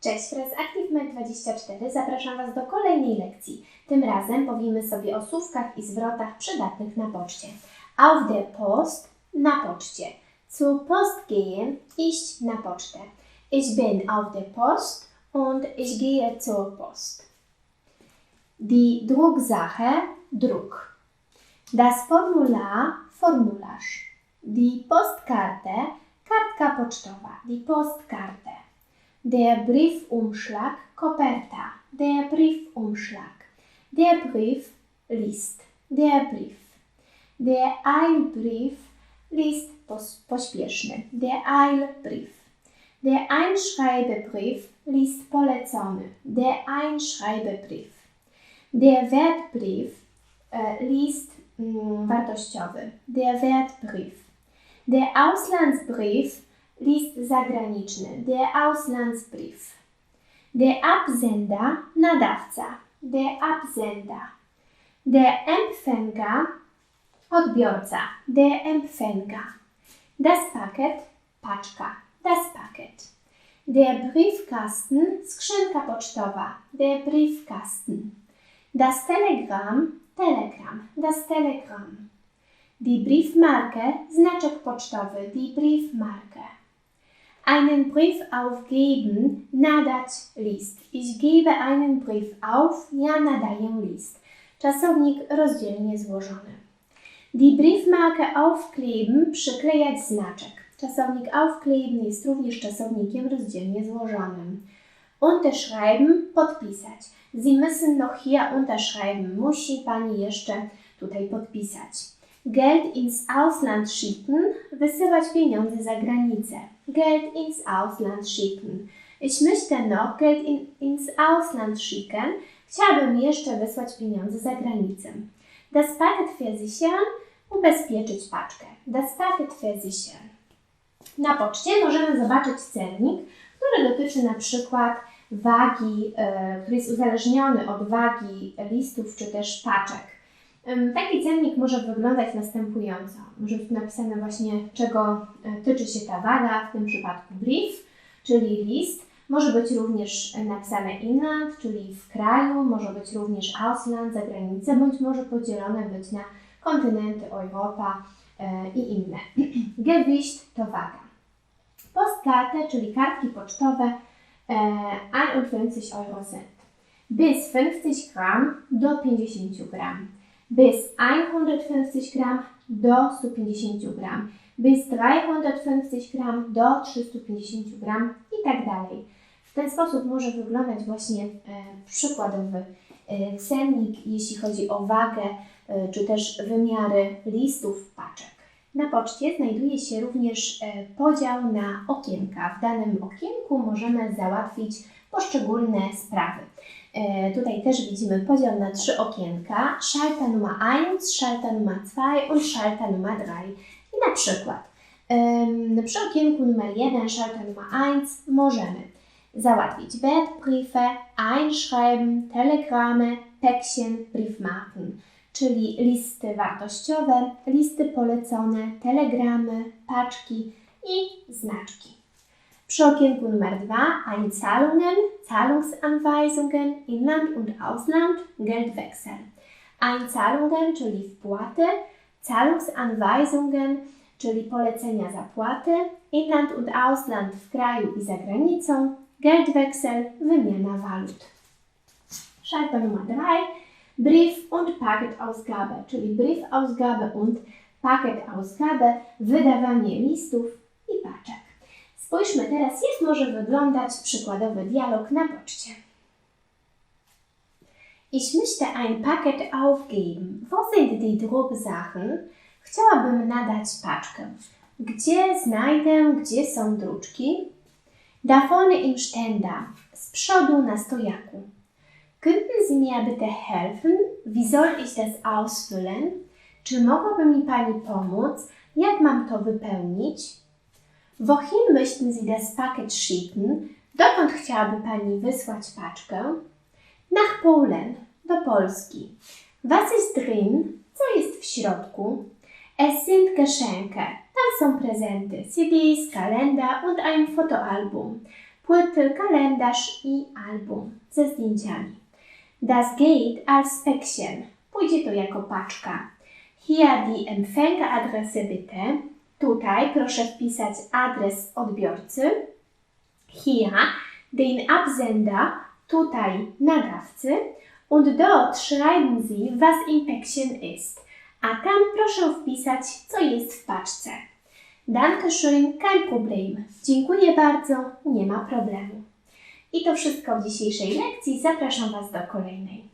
Cześć, wraz z ActiveMed24 zapraszam Was do kolejnej lekcji. Tym razem powiemy sobie o słówkach i zwrotach przydatnych na poczcie. Auf der Post, na poczcie. Zur Post gehen, iść na pocztę. Ich bin auf der Post und ich gehe zur Post. Die Drucksache, Druck. Das Formular, Formularz. Die Postkarte, kartka pocztowa. Die Postkarte. Der Briefumschlag, Koperta. Der Briefumschlag. Der Brief, List. Der Brief. Der Eilbrief, List pos- pośpieszny. Der Eilbrief. Der Einschreibebrief, List polecony. Der Einschreibebrief. Der Wertbrief, e, list mm, wartościowy. Der Wertbrief. Der Auslandsbrief, list zagraniczny. Der Auslandsbrief. Der Absender, nadawca. Der Absender. Der Empfänger, odbiorca. Der Empfänger. Das Paket, paczka. Das Paket. Der Briefkasten, skrzynka pocztowa. Der Briefkasten. Das Telegramm, Telegram. Das Telegramm. Die Briefmarke, znaczek pocztowy. Die Briefmarke. Einen Brief aufgeben, nadać list. Ich gebe einen Brief auf, ja nadaję list. Czasownik rozdzielnie złożony. Die Briefmarke aufkleben, przyklejać znaczek. Czasownik aufkleben jest również czasownikiem rozdzielnie złożonym. Unterschreiben, podpisać. Sie müssen noch hier unterschreiben. Musi Pani jeszcze tutaj podpisać. Geld ins Ausland schicken, wysyłać pieniądze za granicę. Geld ins Ausland schicken. Ich möchte noch Geld in, ins Ausland schicken. Chciałabym jeszcze wysłać pieniądze za granicę. Das Paket versichern, ubezpieczyć paczkę. Das Paket versichern. Na poczcie możemy zobaczyć cennik, który dotyczy na przykład wagi, e, który jest uzależniony od wagi listów czy też paczek. Taki cennik może wyglądać następująco. Może być napisane właśnie, czego e, tyczy się ta waga, w tym przypadku brief, czyli list. Może być również napisane inland, czyli w kraju, może być również Ausland, za granicę, bądź może podzielone być na kontynenty, Europa e, i inne. Gewicht to waga. Postkarte, czyli kartki pocztowe, e, 51 Euro sind. Bis 50 Gramm do 50 gram. Bis 150 Gramm do 150 gram. Bis 350 Gramm do 350 gram i tak dalej. W ten sposób może wyglądać właśnie e, przykładowy e, cennik, jeśli chodzi o wagę e, czy też wymiary listów paczek. Na poczcie znajduje się również e, podział na okienka. W danym okienku możemy załatwić poszczególne sprawy. E, Tutaj też widzimy podział na trzy okienka. Schalter Nummer 1, Schalter Nummer 2 und Schalter Nummer 3. I na przykład przy okienku numer 1, Schalter Nummer 1 możemy załatwić Wertbriefe, einschreiben, Telegramy, Päckchen, Briefmarken czyli listy wartościowe, listy polecone, telegramy, paczki i znaczki. Przy okienku numer 2 Einzahlungen, Zahlungsanweisungen, Inland und Ausland, Geldwechsel. Einzahlungen, czyli wpłaty, Zahlungsanweisungen, czyli polecenia zapłaty, Inland und Ausland w kraju i za granicą, Geldwechsel, wymiana walut. Schalter Nummer 3 Brief und Paketausgabe, czyli Briefausgabe und Paketausgabe, wydawanie listów i paczek. Spójrzmy teraz, jak może wyglądać przykładowy dialog na poczcie. Ich möchte ein Paket aufgeben. Wo sind die Drucksachen? Chciałabym nadać paczkę. Gdzie znajdę, gdzie są druczki? Da vorne im Ständer, z przodu na stojaku. Könnten Sie mir bitte helfen? Wie soll ich das ausfüllen? Czy mogłaby mi Pani pomóc? Jak mam to wypełnić? Wohin möchten Sie das Paket schicken? Dokąd chciałaby Pani wysłać paczkę? Nach Polen, do Polski. Was ist drin? Co jest w środku? Es sind Geschenke. Tam są prezenty, CDs, Kalender und ein Fotoalbum. płyty, kalendarz i album ze zdjęciami. Das geht als Päckchen. Pójdzie to jako paczka. Hier die Empfängeradresse bitte. Tutaj proszę wpisać adres odbiorcy. Hier den Absender. Tutaj nadawcy. Und dort schreiben Sie, was im Päckchen ist. A tam proszę wpisać, co jest w paczce. Dankeschön, kein Problem. Dziękuję bardzo, nie ma problemu. I to wszystko w dzisiejszej lekcji. Zapraszam Was do kolejnej.